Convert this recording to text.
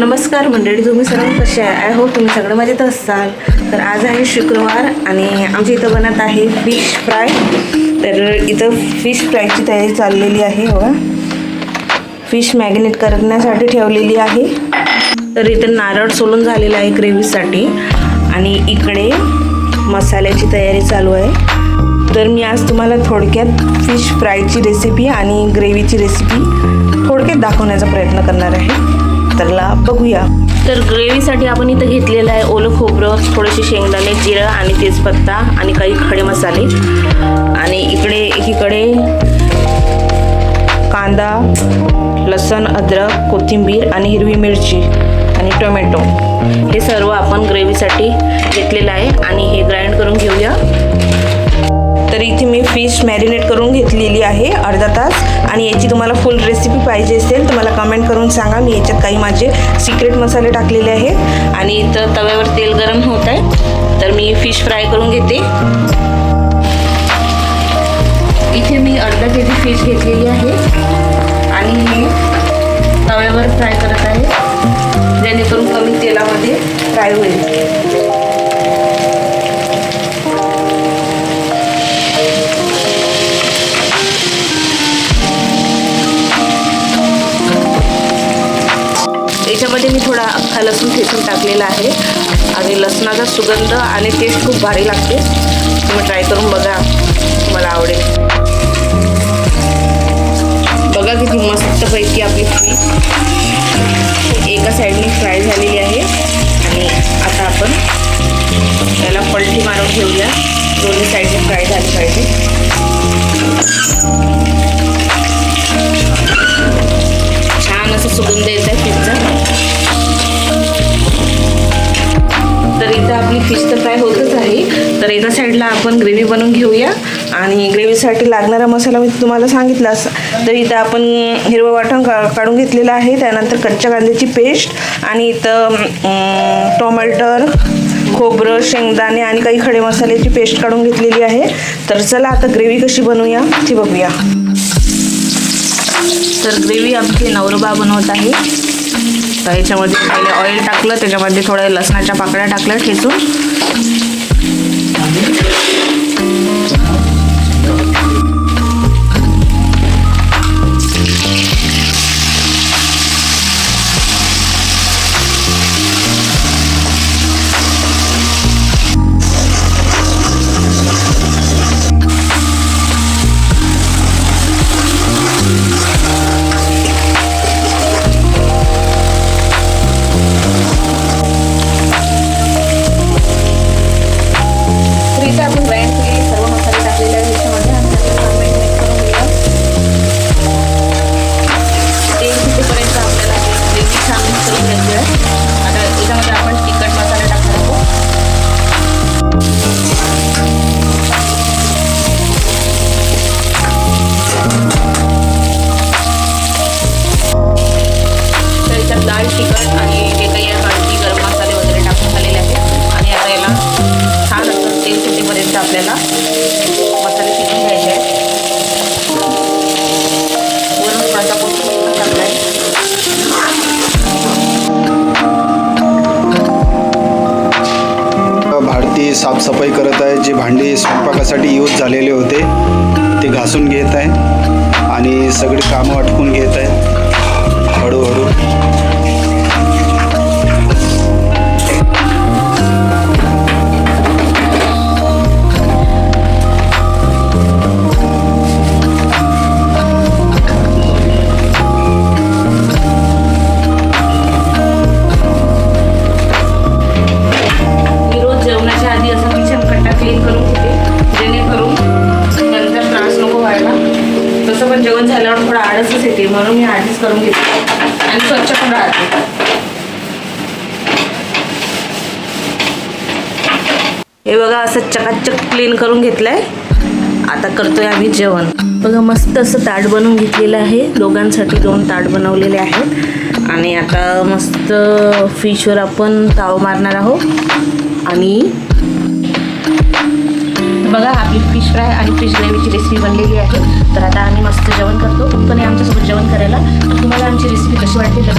नमस्कार मंडळी तुम्ही सर्व कसे आहे? आय होप तुम्ही सगळं मजेत असाल. तर आज आहे शुक्रवार आणि आमच्या इथं बनत आहे फिश फ्राय. तर इथं फिश फ्रायची तयारी चाललेली आहे बघा. फिश मॅग्नेट करण्यासाठी ठेवलेली आहे. तर इथं नारळ सोलून झालेलं आहे ग्रेव्हीसाठी. आणि इकडे मसाल्याची तयारी चालू आहे. तर मी आज तुम्हाला थोडक्यात फिश फ्रायची रेसिपी आणि ग्रेव्हीची रेसिपी थोडक्यात दाखवण्याचा प्रयत्न करणार आहे. तर बघूया. तर ग्रेव्हीसाठी आपण इथं घेतलेलं आहे ओलं खोबरं थोडेसे शेंगदाणे जिरं आणि तेजपत्ता आणि काही खडे मसाले. आणि इकडे एकीकडे कांदा लसण अद्रक कोथिंबीर आणि हिरवी मिरची आणि टोमॅटो. हे सर्व आपण ग्रेव्हीसाठी घेतलेलं आहे आणि हे ग्राइंड करून घेऊया. तर इथे मी फिश मॅरिनेट करून घेतलेली आहे अर्धा तास. आणि याची तुम्हाला फुल रेसिपी पाहिजे असेल तर मला कमेंट करून सांगा. मी याच्यात काही माझे सिक्रेट मसाले टाकलेले आहेत. आणि इथं तव्यावर तेल गरम होत आहे. तर मी फिश फ्राय करून घेते. इथे मी अर्धा के जी फिश घेतलेली आहे. आणि हे तव्यावर फ्राय करत आहे. जेणेकरून कमी तेलामध्ये फ्राय होईल. त्याच्यामध्ये मी थोडा अख्खा लसूण ठेचून टाकलेला आहे. आणि लसणाचा सुगंध आणि टेस्ट खूप भारी लागते. तुम्ही ट्राय करून बघा. तुम्हाला आवडेल. बघा किती मस्तपैकी आपली फ्री एका साईडने फ्राय झालेली आहे. आणि आता आपण त्याला पलटी मारून घेऊया. दोन्ही साईडने फ्राय झाली पाहिजे. छान असं सुगंध फिश तर फ्राय होतच आहे. तर एका साईडला आपण ग्रेव्ही बनवून घेऊया. आणि ग्रेव्हीसाठी लागणारा मसाला मी तुम्हाला सांगितला तर इथं आपण हिरवं वाटण का काढून घेतलेलं आहे. त्यानंतर कच्च्या कांद्याची पेस्ट आणि इथं टोमॅटर खोबरं शेंगदाणे आणि काही खडे मसाल्याची पेस्ट काढून घेतलेली आहे. तर चला आता ग्रेव्ही कशी बनवूया ती बघूया. तर ग्रेव्ही आमची नवरबा बनवत आहे. तर याच्यामध्ये पहिले ऑइल टाकलं त्याच्यामध्ये थोड्या लसणाच्या पाकळ्या टाकल्या ठेचून. लाल तिखट आणि जे काही या हळदी गरम मसाले वगैरे टाकून झालेले आहेत. आणि आता याला छान असं तेल सुटेपर्यंत आपल्याला मसाले शिजून घ्यायचे आहेत. वरून थोडासा कोथिंबीर टाकला आहे भारती साफसफाई करत आहे जे भांडी स्वयंपाकासाठी यूज झालेले होते ते घासून घेत आहे आणि सगळी कामं अटकून घेत आहे. म्हणून मी आधीच करून घेते आणि स्वच्छ पण राहते. हे बघा असं चकाचक क्लीन करून घेतलंय. आता करतोय आम्ही जेवण. बघा मस्त असं ताट बनवून घेतलेलं आहे. दोघांसाठी दोन ताट बनवलेले आहेत. आणि आता मस्त फिशवर आपण ताव मारणार आहोत. आणि बघा आपली फिश फ्राय आणि फिश ग्रेव्हीची रेसिपी बनलेली आहे. तर आता आम्ही मस्त जेवण करतो